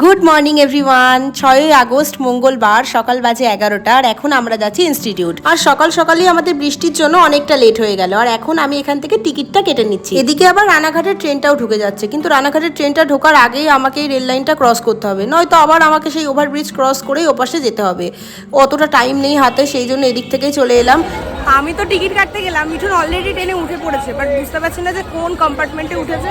Good morning everyone ছয়ই August, মঙ্গলবার, সকাল বাজে এগারোটা, আর এখন আমরা যাচ্ছি ইনস্টিটিউট আর সকাল সকালেই আমাদের বৃষ্টির জন্য অনেকটা লেট হয়ে গেল, আর এখন আমি এখান থেকে টিকিটটা কেটে নিচ্ছি। এদিকে আবার রানাঘাটের ট্রেনটাও ঢুকে যাচ্ছে, কিন্তু রানাঘাটের ট্রেনটা ঢোকার আগেই আমাকে এই রেল লাইনটা ক্রস করতে হবে, নয়তো আবার আমাকে সেই ওভারব্রিজ ক্রস করেই ওপাশে যেতে হবে। অতটা টাইম নেই হাতে, সেই জন্য এদিক থেকেই চলে এলাম। আমি তো টিকিট কাটতে গেলাম, মিঠুন অলরেডি ট্রেনে উঠে পড়েছে বাট বুঝতে পারছি না যে কোন কম্পার্টমেন্টে উঠেছে।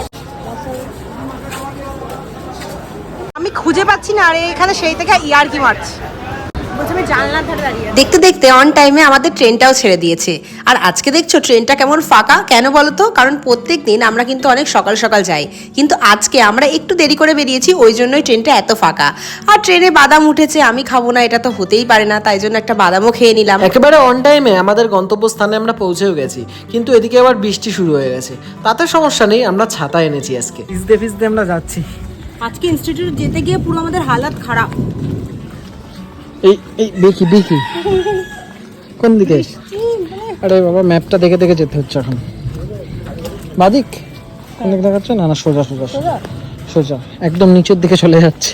আমি খুঁজে পাচ্ছি না আর এখানে সেই থেকে ইয়ার কি মারছে দেখতে দেখতে অন টাইমে আমাদের ট্রেনটাও ছেড়ে দিয়েছে। আর আজকে দেখছ ট্রেনটা কেমন ফাঁকা? কেন বলো তো? কারণ প্রত্যেক দিন আমরা কিন্তু অনেক সকাল সকাল যাই। কিন্তু আজকে আমরা একটু দেরি করে বেরিয়েছি ওই জন্যই ট্রেনটা এত ফাঁকা। আর ট্রেনে বাদাম উঠেছে আমি খাব না এটা তো হতেই পারে না তাই জন্য একটা বাদামও খেয়ে নিলাম। একেবারে অন টাইমে আমাদের গন্তব্যস্থানে আমরা পৌঁছেও গেছি কিন্তু এদিকে আবার বৃষ্টি শুরু হয়ে গেছে। তাতে সমস্যা নেই আমরা ছাতা এনেছি আজকে। ভিজতে ভিজতে আমরা যাচ্ছি। আজকে ইনস্টিটিউট যেতে গিয়ে পুরো আমাদের হালাত খারাপ। এই এই দেখি দেখি। কোন দিকে? আরে বাবা ম্যাপটা দেখে দেখে যেতে হচ্ছে এখন। বাদিক কোন দিকে দেখাচ্ছে? না না সোজা সোজা সোজা। সোজা? একদম নিচের দিকে চলে যাচ্ছে।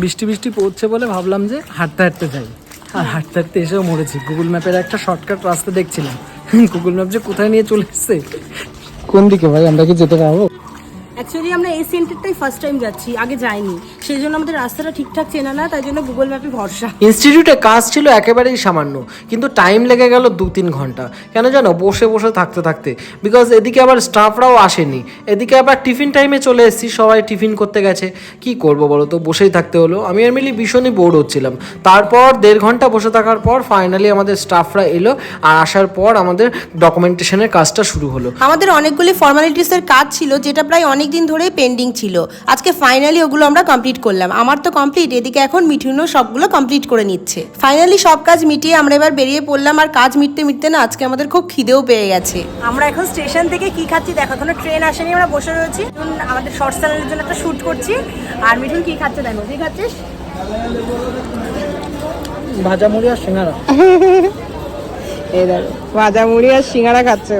বৃষ্টি বৃষ্টি পড়ছে বলে ভাবলাম যে হাঁটতে হাঁটতে যাই। আর হাঁটতে হাঁটতে এসেও মরেছি। গুগল ম্যাপের একটা শর্টকাট রাস্তা দেখছিলাম। গুগল ম্যাপ যে কোথায় নিয়ে চলে এসছে? কোন দিকে ভাই? আমরা কি যেতে পারব? অ্যাকচুয়ালি আমরা এই সেন্টারটাই ফার্স্ট টাইম যাচ্ছি আগে যাইনি। সেই জন্য আমাদের রাস্তাটা ঠিকঠাক চেনা না তাই জন্য গুগল ম্যাপে ভরসা। ইনস্টিটিউটে কাজ ছিল একেবারেই সামান্য কিন্তু টাইম লেগে গেল দু তিন ঘণ্টা। কেন জানো বসে বসে থাকতে থাকতে। বিকজ এদিকে আবার স্টাফরাও আসেনি। এদিকে আবার টিফিন টাইমে চলে এসেছি সবাই টিফিন করতে গেছে। কি করব বলো তো বসেই থাকতে হলো। আমি আর মিলি ভীষণই বোর্ড হচ্ছিলাম। তারপর দেড় ঘণ্টা বসে থাকার পর ফাইনালি আমাদের স্টাফরা এলো আর আসার পর আমাদের ডকুমেন্টেশনের কাজটা শুরু হলো। আমাদের অনেকগুলি ফর্মালিটিসের কাজ ছিল যেটা প্রায় অনেক দিন ধরেই পেন্ডিং ছিল। আজকে ফাইনালি ওগুলো আমরা কমপ্লিট করলাম। আমার তো কমপ্লিট এদিকে এখন মিঠুনও সবগুলো কমপ্লিট করে নিচ্ছে। ফাইনালি সব কাজ মিটিয়ে আমরা এবার বেরিয়ে পড়লাম আর কাজ মিটতে মিটতে না আজকে আমাদের খুব খিদেও পেয়ে গেছে। আমরা এখন স্টেশন থেকে কি খাচ্ছি দেখো কোনো ট্রেন আসেনি আমরা বসে রয়েছি। আমাদের শর্ট চ্যানেলের জন্য একটা শ্যুট করছি। আর মিঠুন কি খাচ্ছে দেখো কি খাচ্ছিস? ভাজা মুড়ি আর সিঙ্গারা। এই দেখো ভাজা মুড়ি আর সিঙ্গারা খাচ্ছে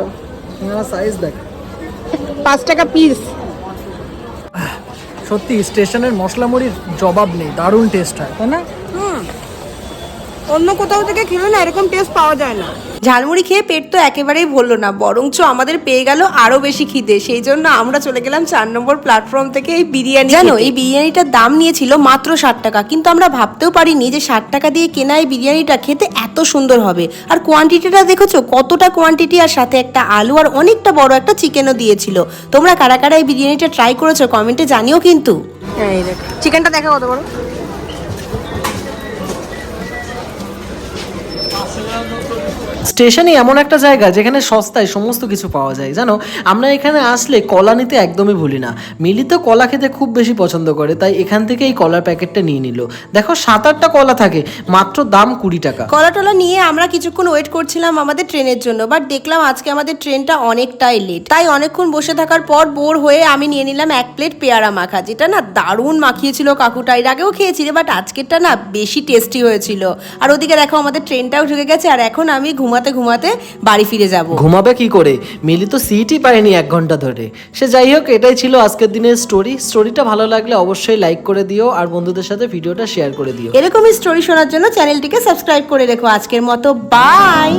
সিঙ্গারা সাইজ দেখ। পাঁচ টাকা পিস সত্যি স্টেশনের মশলা মুড়ির জবাব নেই দারুণ টেস্ট হয় তাই না? অন্য কোথাও থেকে খেলে না এরকম টেস্ট পাওয়া যায় না। ঝালমুড়ি খেয়ে পেট তো একেবারেই ভরলো না বরঞ্চ আমাদের পেয়ে গেল আরও বেশি খিদে। সেই জন্য আমরা চলে গেলাম চার নম্বর প্ল্যাটফর্ম থেকে এই বিরিয়ানি জানো এই বিরিয়ানিটার দাম নিয়েছিল মাত্র ষাট টাকা কিন্তু আমরা ভাবতেও পারিনি যে ষাট টাকা দিয়ে কেনা এই বিরিয়ানিটা খেতে এত সুন্দর হবে। আর কোয়ান্টিটিটা দেখেছ? কতটা কোয়ান্টিটি আর সাথে একটা আলু আর অনেকটা বড় একটা চিকেনও দিয়েছিল। তোমরা কারা কারা এই বিরিয়ানিটা ট্রাই করেছ কমেন্টে জানিও কিন্তু। এই দেখো। চিকেনটা দেখা কত বড় স্টেশনই এমন একটা জায়গা যেখানে সস্তায় সমস্ত কিছু পাওয়া যায়, জানো? আমরা এখানে আসলে কলা নিতে একদমই ভুলি না। মিলি তো কলা খেতে খুব বেশি পছন্দ করে, তাই এখান থেকে এই কলার প্যাকেটটা নিয়ে নিল। দেখো সাত আটটা কলা থাকে, মাত্র দাম কুড়ি টাকা। কলা টলা নিয়ে আমরা কিছুক্ষণ ওয়েট করছিলাম আমাদের ট্রেনের জন্য বাট দেখলাম আজকে আমাদের ট্রেনটা অনেকটাই লেট তাই অনেকক্ষণ বসে থাকার পর বোর হয়ে আমি নিয়ে নিলাম এক প্লেট পেয়ারা মাখা, যেটা না দারুণ মাখিয়েছিল কাকুটা। এর আগেও খেয়েছি বাট আজকেরটা না বেশি টেস্টি হয়েছিল। আর ওদিকে দেখো, আমাদের ট্রেনটাও ঢুকে গেছে, আর এখন আমি ঘুমাতে ঘুমাতে বাড়ি ফিরে যাব। ঘুমাবে কি করে? মিলি তো সিটই পায়নি এক ঘণ্টা ধরে। সে যাই হোক এটাই ছিল আজকের দিনের স্টোরি স্টোরিটা ভালো লাগলে অবশ্যই লাইক করে দিও আর বন্ধুদের সাথে ভিডিওটা শেয়ার করে দিও। এরকমই স্টোরি শোনার জন্য চ্যানেলটিকে সাবস্ক্রাইব করে রেখো। আজকের মতো বাই